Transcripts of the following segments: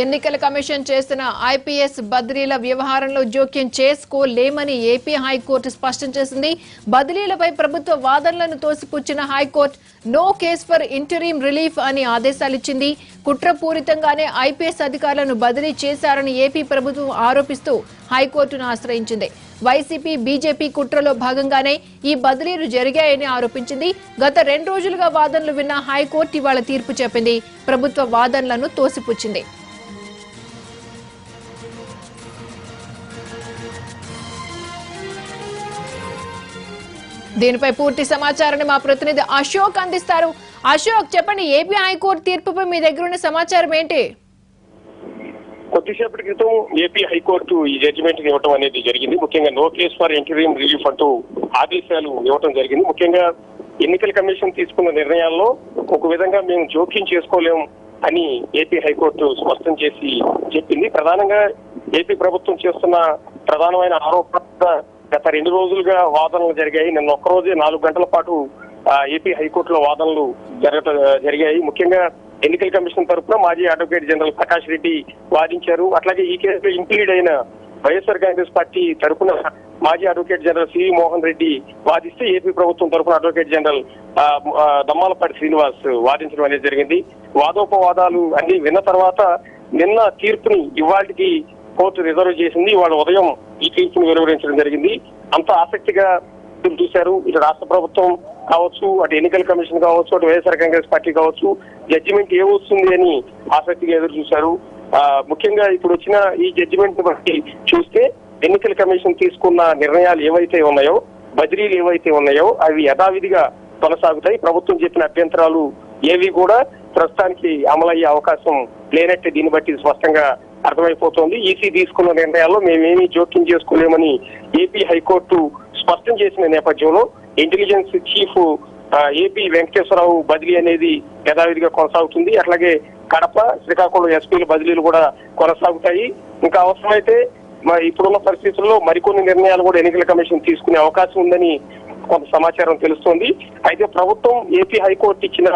ఎన్నికల కమిషన్ చేసిన ఐపీఎస్ బదిలీల వ్యవహారంలో జోక్యం చేసుకోలేమని ఏపీ హైకోర్టు స్పష్టం చేసింది. బదిలీలపై ప్రభుత్వ వాదనలను తోసిపుచ్చిన high court no case for interim relief అని ఆదేశాలిచ్చింది. కుట్రపూరితంగానే ఐపీఎస్ అధికారులను బదిలీ చేశారని ఏపీ ప్రభుత్వం ఆరోపిస్తూ హైకోర్టును ఆశ్రయించింది. వైసీపీ బీజేపీ కుట్రలో భాగంగానే ఈ బదిలీలు జరిగాయని ఆరోపించింది. గత రెండు రోజులుగా వాదనలు విన్న హైకోర్టు ఇవాళ తీర్పు చెప్పింది. ప్రభుత్వ వాదనలను తోసిపుచ్చింది. దీనిపై పూర్తి సమాచారాన్ని మా ప్రతినిధి అశోక్ అందిస్తారు. అశోక్ చెప్పండి ఏపీ హైకోర్టు తీర్పుపై మీ దగ్గర ఉన్న సమాచారం ఏంటి? కొద్దిసేపటి క్రితం ఏపీ హైకోర్టు ఈ జడ్జిమెంట్ ఇవ్వటం అనేది జరిగింది. ముఖ్యంగా no case for interim relief అంటూ ఆదేశాలు ఇవ్వటం జరిగింది. ముఖ్యంగా ఎన్నికల కమిషన్ తీసుకున్న నిర్ణయాల్లో ఒక విధంగా మేము జోక్యం చేసుకోలేం అని ఏపీ హైకోర్టు స్పష్టం చేసి చెప్పింది. ప్రధానంగా ఏపీ ప్రభుత్వం చేస్తున్న ప్రధానమైన ఆరోపణ గత రెండు రోజులుగా వాదనలు జరిగాయి. నిన్న ఒక్కరోజే నాలుగు గంటల పాటు ఏపీ హైకోర్టులో వాదనలు జరగట జరిగాయి. ముఖ్యంగా ఎన్నికల కమిషన్ తరఫున మాజీ అడ్వకేట్ జనరల్ ప్రకాష్ రెడ్డి వాదించారు. అట్లాగే ఈ కేసులో ఇంప్లీడ్ అయిన వైఎస్ఆర్ కాంగ్రెస్ పార్టీ తరఫున మాజీ advocate general CV Mohan Reddy వాదిస్తే AP ప్రభుత్వం తరఫున అడ్వకేట్ జనరల్ దమ్మాలపాటి శ్రీనివాస్ వాదించడం అనేది జరిగింది. వాదోపవాదాలు అన్ని విన్న తర్వాత నిన్న తీర్పుని ఇవాళకి కోర్టు రిజర్వ్ చేసింది. ఇవాళ ఉదయం ఈ తీర్పును వెలువరించడం జరిగింది. అంత ఆసక్తిగా ఎదురు చూశారు. ఇటు రాష్ట్ర ప్రభుత్వం కావచ్చు అటు ఎన్నికల కమిషన్ కావచ్చు అటు Y S R Congress party కావచ్చు జడ్జిమెంట్ ఏమొస్తుంది అని ఆసక్తిగా ఎదురు చూశారు. ముఖ్యంగా ఇప్పుడు వచ్చిన ఈ జడ్జిమెంట్ బట్టి చూస్తే ఎన్నికల కమిషన్ తీసుకున్న నిర్ణయాలు ఏవైతే ఉన్నాయో బదిలీలు ఏవైతే ఉన్నాయో అవి యథావిధిగా కొనసాగుతాయి. ప్రభుత్వం చెప్పిన అభ్యంతరాలు ఏవి కూడా ప్రస్తుతానికి అమలయ్యే అవకాశం లేనట్టే దీన్ని బట్టి స్పష్టంగా అర్థమైపోతోంది. ఈసీ తీసుకున్న నిర్ణయాల్లో మేమేమీ జోక్యం చేసుకోలేమని ఏపీ హైకోర్టు స్పష్టం చేసిన నేపథ్యంలో ఇంటెలిజెన్స్ చీఫ్ ఏపీ వెంకటేశ్వరరావు బదిలీ అనేది యథావిధిగా కొనసాగుతుంది. అట్లాగే కడప శ్రీకాకుళం ఎస్పీల బదిలీలు కూడా కొనసాగుతాయి. ఇంకా అవసరమైతే మా ఇప్పుడున్న పరిస్థితుల్లో మరికొన్ని నిర్ణయాలు కూడా ఎన్నికల కమిషన్ తీసుకునే అవకాశం ఉందని కొంత సమాచారం తెలుస్తోంది. అయితే ప్రభుత్వం ఏపీ హైకోర్టు ఇచ్చిన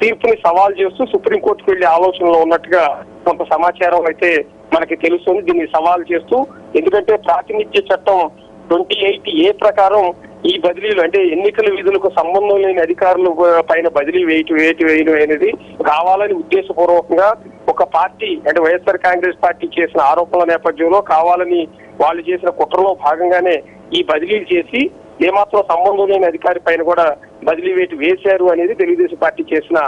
తీర్పుని సవాల్ చేస్తూ సుప్రీంకోర్టుకు వెళ్ళే ఆలోచనలో ఉన్నట్టుగా కొంత సమాచారం అయితే మనకి తెలుస్తుంది. దీన్ని సవాల్ చేస్తూ ఎందుకంటే ప్రాతినిధ్య చట్టం ట్వంటీ ఎయిట్ ఏ ప్రకారం ఈ బదిలీలు అంటే ఎన్నికల విధులకు సంబంధం లేని అధికారులు పైన బదిలీ వేయటం వేయటం వేయడం అనేది కావాలని ఉద్దేశపూర్వకంగా ఒక పార్టీ అంటే వైఎస్ఆర్ కాంగ్రెస్ పార్టీ చేసిన ఆరోపణల నేపథ్యంలో కావాలని వాళ్ళు చేసిన కుట్రలో భాగంగానే ఈ బదిలీలు చేసి ఏమాత్రం సంబంధం లేని అధికారి పైన కూడా బదిలీ వేటు వేశారు అనేది తెలుగుదేశం పార్టీ చేసిన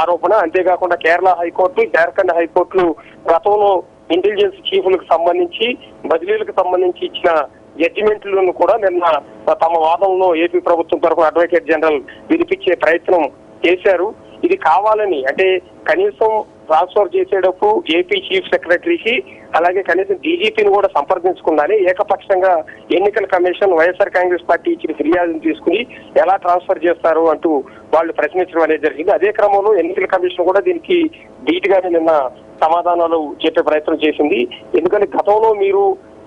ఆరోపణ. అంతేకాకుండా కేరళ హైకోర్టు జార్ఖండ్ హైకోర్టులు గతంలో ఇంటెలిజెన్స్ చీఫ్లకు సంబంధించి బదిలీలకు సంబంధించి ఇచ్చిన జడ్జిమెంట్లను కూడా నిన్న తమ వాదంలో ఏపీ ప్రభుత్వం తరఫున అడ్వకేట్ జనరల్ వినిపించే ప్రయత్నం చేశారు. ఇది కావాలని అంటే కనీసం ట్రాన్స్ఫర్ చేసేటప్పుడు ఏపీ చీఫ్ సెక్రటరీకి అలాగే కనీసం డీజీపీని కూడా సంప్రదించుకుందని ఏకపక్షంగా ఎన్నికల కమిషన్ వైఎస్ఆర్ కాంగ్రెస్ పార్టీ ఇచ్చిన ఫిర్యాదును తీసుకుని ఎలా ట్రాన్స్ఫర్ చేస్తారు అంటూ వాళ్ళు ప్రశ్నించడం అనేది జరిగింది. అదే క్రమంలో ఎన్నికల కమిషన్ కూడా దీనికి ధీటుగానే నిన్న సమాధానాలు చెప్పే ప్రయత్నం చేసింది. ఎందుకంటే గతంలో మీరు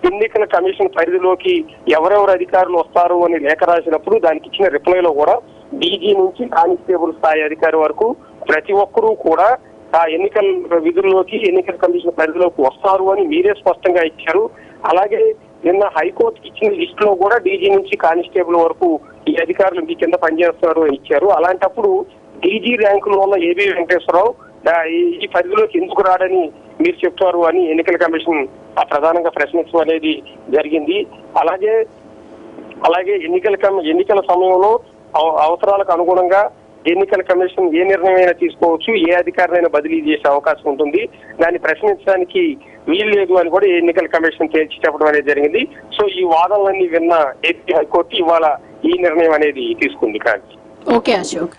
ఎన్నికల కమిషన్ పరిధిలోకి ఎవరెవరు అధికారులు వస్తారు అని లేఖ రాసినప్పుడు దానికి ఇచ్చిన రిప్లైలో కూడా డీజీ నుంచి కానిస్టేబుల్ స్థాయి అధికారి వరకు ప్రతి ఒక్కరూ కూడా ఆ ఎన్నికల విధుల్లోకి ఎన్నికల కమిషన్ పరిధిలోకి వస్తారు అని మీరే స్పష్టంగా ఇచ్చారు. అలాగే నిన్న హైకోర్టుకి ఇచ్చిన లిస్ట్లో కూడా డీజీ నుంచి కానిస్టేబుల్ వరకు ఈ అధికారులు మీ కింద పనిచేస్తున్నారు అని ఇచ్చారు. అలాంటప్పుడు డీజీ ర్యాంకులో ఉన్న ఏబీ వెంకటేశ్వరరావు ఈ- పరిధిలోకి ఎందుకు రాడని మీరు చెప్తారు అని ఎన్నికల కమిషన్ ఆ ప్రధానంగా ప్రశ్నించడం అనేది జరిగింది. అలాగే అలాగే ఎన్నికల కమి- ఎన్నికల సమయంలో అవ- అవసరాలకు అనుగుణంగా ఎన్నికల కమిషన్ ఏ నిర్ణయం అయినా తీసుకోవచ్చు ఏ అధికారులైనా బదిలీ చేసే అవకాశం ఉంటుంది. దాన్ని ప్రశ్నించడానికి వీలు లేదు అని కూడా ఎన్నికల కమిషన్ తేల్చి చెప్పడం అనేది జరిగింది. సో ఈ వాదనలన్నీ విన్న ఏపీ హైకోర్టు ఇవాళ ఈ నిర్ణయం అనేది తీసుకుంది కానీ ఓకే అశోక్.